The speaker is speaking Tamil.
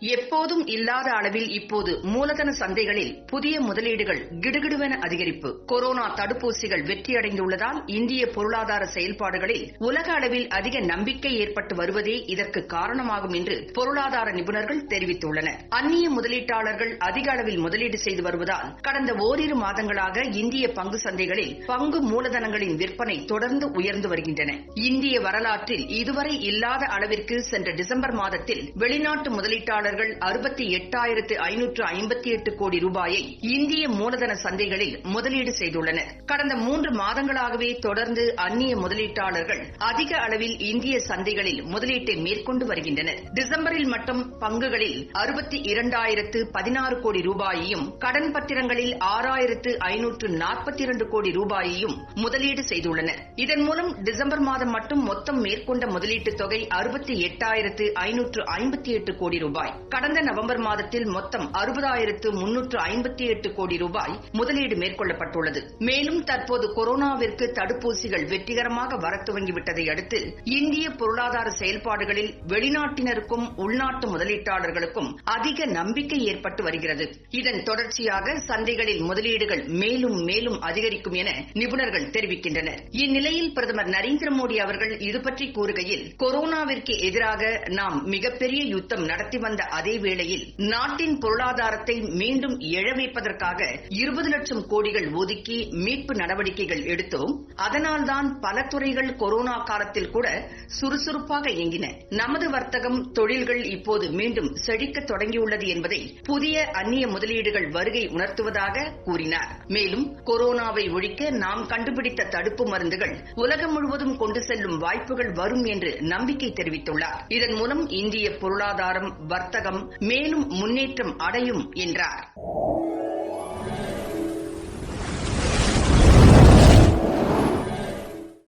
எப்போதும் இல்லாத அளவில் இப்போது மூலதன சந்தைகளில் புதிய முதலீடுகள் கிடுகிடுவென அதிகரிப்பு. கொரோனா தடுப்பூசிகள் வெற்றியடைந்துள்ளதால் இந்திய பொருளாதார செயல்பாடுகளில் உலக அளவில் அதிக நம்பிக்கை ஏற்பட்டு வருவதே இதற்கு காரணமாகும் என்று பொருளாதார நிபுணர்கள் தெரிவித்துள்ளனர். அந்நிய முதலீட்டாளர்கள் அதிக அளவில் முதலீடு செய்து வருவதால் கடந்த ஓரிரு மாதங்களாக இந்திய பங்கு சந்தைகளில் பங்கு மூலதனங்களின் விற்பனை தொடர்ந்து உயர்ந்து வருகின்றன. இந்திய வரலாற்றில் இதுவரை இல்லாத அளவிற்கு சென்ற டிசம்பர் மாதத்தில் வெளிநாட்டு முதலீட்டாளர் முதலீட்டாளர்கள் அறுபத்தி எட்டாயிரத்து ஐநூற்று ஐம்பத்தி எட்டு கோடி ரூபாயை இந்திய மூலதன சந்தைகளில் முதலீடு செய்துள்ளனர். கடந்த மூன்று மாதங்களாகவே தொடர்ந்து அந்நிய முதலீட்டாளர்கள் அதிக அளவில் இந்திய சந்தைகளில் முதலீட்டை மேற்கொண்டு வருகின்றனர். டிசம்பரில் மட்டும் பங்குகளில் அறுபத்தி இரண்டாயிரத்து பதினாறு கோடி ரூபாயையும் கடன் பத்திரங்களில் ஆறாயிரத்து ஐநூற்று நாற்பத்தி இரண்டு கோடி ரூபாயையும் முதலீடு செய்துள்ளனர். இதன் மூலம் டிசம்பர் மாதம் மட்டும் மொத்தம் மேற்கொண்ட முதலீட்டுத் தொகை அறுபத்தி எட்டாயிரத்து ஐநூற்று ஐம்பத்தி எட்டு கோடி ரூபாய். கடந்த நவம்பர் மாதத்தில் மொத்தம் அறுபதாயிரத்து முன்னூற்று ஐம்பத்தி எட்டு கோடி ரூபாய் முதலீடு மேற்கொள்ளப்பட்டுள்ளது. மேலும் தற்போது கொரோனாவிற்கு தடுப்பூசிகள் வெற்றிகரமாக வரத் துவங்கிவிட்டதை அடுத்து இந்திய பொருளாதார செயல்பாடுகளில் வெளிநாட்டினருக்கும் உள்நாட்டு முதலீட்டாளர்களுக்கும் அதிக நம்பிக்கை ஏற்பட்டு வருகிறது. இதன் தொடர்ச்சியாக சந்தைகளில் முதலீடுகள் மேலும் மேலும் அதிகரிக்கும் என நிபுணர்கள் தெரிவிக்கின்றனர். இந்நிலையில் பிரதமர் நரேந்திர மோடி அவர்கள் இதுபற்றி கூறுகையில் கொரோனாவிற்கு எதிராக நாம் மிகப்பெரிய யுத்தம் நடத்தி வந்த அதே வேளையில் நாட்டின் பொருளாதாரத்தை மீண்டும் இழவைப்பதற்காக இருபது லட்சம் கோடிகள் ஒதுக்கி மீட்பு நடவடிக்கைகள் எடுத்தோம். அதனால்தான் பல துறைகள் கொரோனா காலத்தில் கூட சுறுசுறுப்பாக இயங்கின. நமது வர்த்தகம் தொழில்கள் இப்போது மீண்டும் செழிக்க தொடங்கியுள்ளது என்பதை புதிய அந்நிய முதலீடுகள் வருகை உணர்த்துவதாக கூறினார். மேலும் கொரோனாவை ஒழிக்க நாம் கண்டுபிடித்த தடுப்பு மருந்துகள் உலகம் முழுவதும் கொண்டு செல்லும் வாய்ப்புகள் வரும் என்று நம்பிக்கை தெரிவித்துள்ளார். இதன் மூலம் இந்திய பொருளாதாரம் வர்த்தகம் வர்த்தகம் மேலும் முன்னேற்றம் அடையும் என்றார்.